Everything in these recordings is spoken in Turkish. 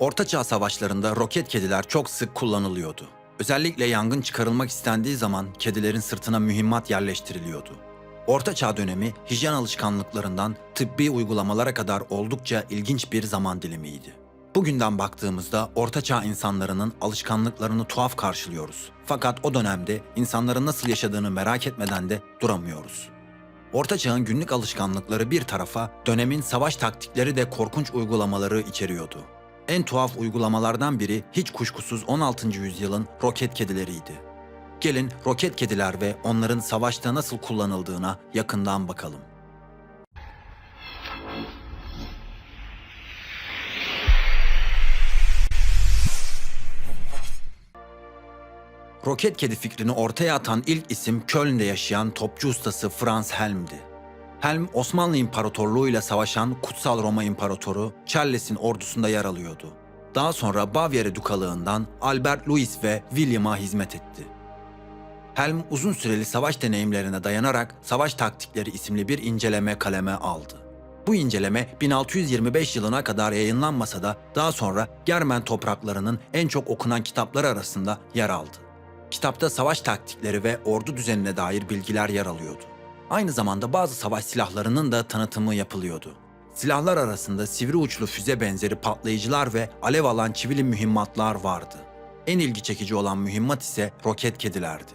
Ortaçağ savaşlarında roket kediler çok sık kullanılıyordu. Özellikle yangın çıkarılmak istendiği zaman kedilerin sırtına mühimmat yerleştiriliyordu. Ortaçağ dönemi hijyen alışkanlıklarından tıbbi uygulamalara kadar oldukça ilginç bir zaman dilimiydi. Bugünden baktığımızda Ortaçağ insanlarının alışkanlıklarını tuhaf karşılıyoruz. Fakat o dönemde insanların nasıl yaşadığını merak etmeden de duramıyoruz. Orta Çağ'ın günlük alışkanlıkları bir tarafa, dönemin savaş taktikleri de korkunç uygulamaları içeriyordu. En tuhaf uygulamalardan biri hiç kuşkusuz 16. yüzyılın roket kedileriydi. Gelin roket kediler ve onların savaşta nasıl kullanıldığına yakından bakalım. Roket kedi fikrini ortaya atan ilk isim Köln'de yaşayan topçu ustası Franz Helm'di. Helm, Osmanlı İmparatorluğu ile savaşan Kutsal Roma İmparatoru Charles'in ordusunda yer alıyordu. Daha sonra Bavyera Dukalığından Albert Louis ve William'a hizmet etti. Helm uzun süreli savaş deneyimlerine dayanarak Savaş Taktikleri isimli bir inceleme kaleme aldı. Bu inceleme 1625 yılına kadar yayınlanmasa da daha sonra Germen topraklarının en çok okunan kitapları arasında yer aldı. Kitapta savaş taktikleri ve ordu düzenine dair bilgiler yer alıyordu. Aynı zamanda bazı savaş silahlarının da tanıtımı yapılıyordu. Silahlar arasında sivri uçlu füze benzeri patlayıcılar ve alev alan çivili mühimmatlar vardı. En ilgi çekici olan mühimmat ise roket kedilerdi.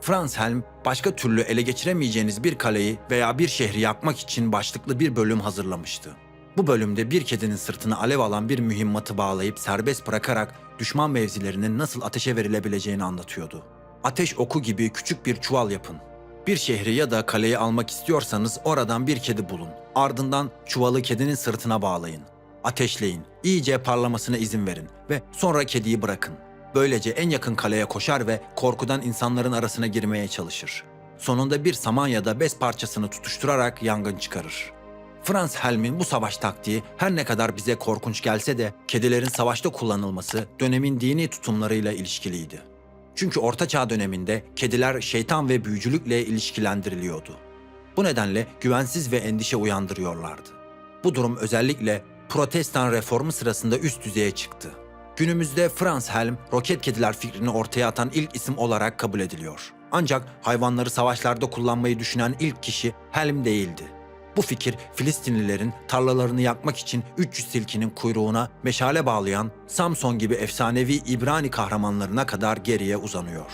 Franz Helm, başka türlü ele geçiremeyeceğiniz bir kaleyi veya bir şehri yakmak için başlıklı bir bölüm hazırlamıştı. Bu bölümde bir kedinin sırtına alev alan bir mühimmatı bağlayıp serbest bırakarak düşman mevzilerinin nasıl ateşe verilebileceğini anlatıyordu. Ateş oku gibi küçük bir çuval yapın. Bir şehri ya da kaleyi almak istiyorsanız oradan bir kedi bulun. Ardından çuvalı kedinin sırtına bağlayın. Ateşleyin, iyice parlamasına izin verin ve sonra kediyi bırakın. Böylece en yakın kaleye koşar ve korkudan insanların arasına girmeye çalışır. Sonunda bir saman ya da bez parçasını tutuşturarak yangın çıkarır. Franz Helm'in bu savaş taktiği her ne kadar bize korkunç gelse de kedilerin savaşta kullanılması dönemin dini tutumlarıyla ilişkiliydi. Çünkü Orta Çağ döneminde kediler şeytan ve büyücülükle ilişkilendiriliyordu. Bu nedenle güvensiz ve endişe uyandırıyorlardı. Bu durum özellikle Protestan reformu sırasında üst düzeye çıktı. Günümüzde Franz Helm, roket kediler fikrini ortaya atan ilk isim olarak kabul ediliyor. Ancak hayvanları savaşlarda kullanmayı düşünen ilk kişi Helm değildi. Bu fikir Filistinlilerin tarlalarını yakmak için 300 tilkinin kuyruğuna meşale bağlayan Samson gibi efsanevi İbrani kahramanlarına kadar geriye uzanıyor.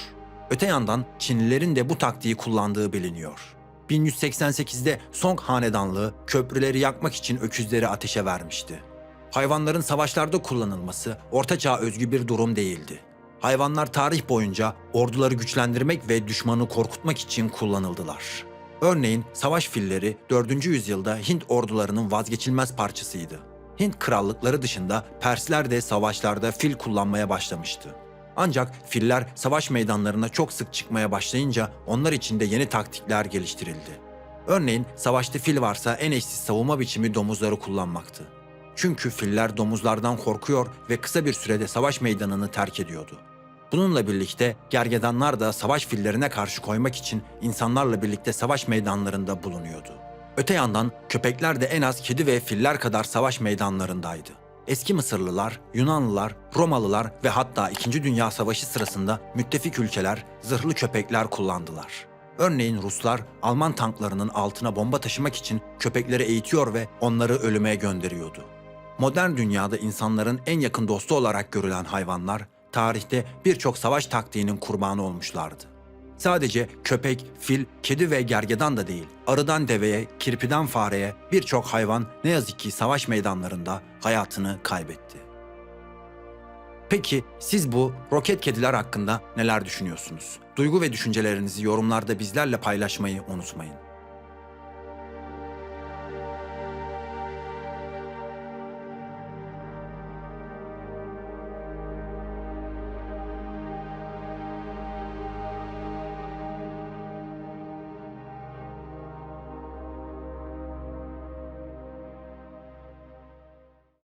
Öte yandan Çinlilerin de bu taktiği kullandığı biliniyor. 1188'de Song Hanedanlığı köprüleri yakmak için öküzleri ateşe vermişti. Hayvanların savaşlarda kullanılması ortaçağ özgü bir durum değildi. Hayvanlar tarih boyunca orduları güçlendirmek ve düşmanı korkutmak için kullanıldılar. Örneğin savaş filleri 4. yüzyılda Hint ordularının vazgeçilmez parçasıydı. Hint krallıkları dışında Persler de savaşlarda fil kullanmaya başlamıştı. Ancak filler savaş meydanlarına çok sık çıkmaya başlayınca onlar için de yeni taktikler geliştirildi. Örneğin savaşta fil varsa en eşsiz savunma biçimi domuzları kullanmaktı. Çünkü filler domuzlardan korkuyor ve kısa bir sürede savaş meydanını terk ediyordu. Bununla birlikte gergedanlar da savaş fillerine karşı koymak için insanlarla birlikte savaş meydanlarında bulunuyordu. Öte yandan köpekler de en az kedi ve filler kadar savaş meydanlarındaydı. Eski Mısırlılar, Yunanlılar, Romalılar ve hatta 2. Dünya Savaşı sırasında müttefik ülkeler zırhlı köpekler kullandılar. Örneğin Ruslar Alman tanklarının altına bomba taşımak için köpekleri eğitiyor ve onları ölüme gönderiyordu. Modern dünyada insanların en yakın dostu olarak görülen hayvanlar tarihte birçok savaş taktiğinin kurbanı olmuşlardı. Sadece köpek, fil, kedi ve gergedan da değil, arıdan deveye, kirpiden fareye birçok hayvan ne yazık ki savaş meydanlarında hayatını kaybetti. Peki siz bu roket kediler hakkında neler düşünüyorsunuz? Duygu ve düşüncelerinizi yorumlarda bizlerle paylaşmayı unutmayın.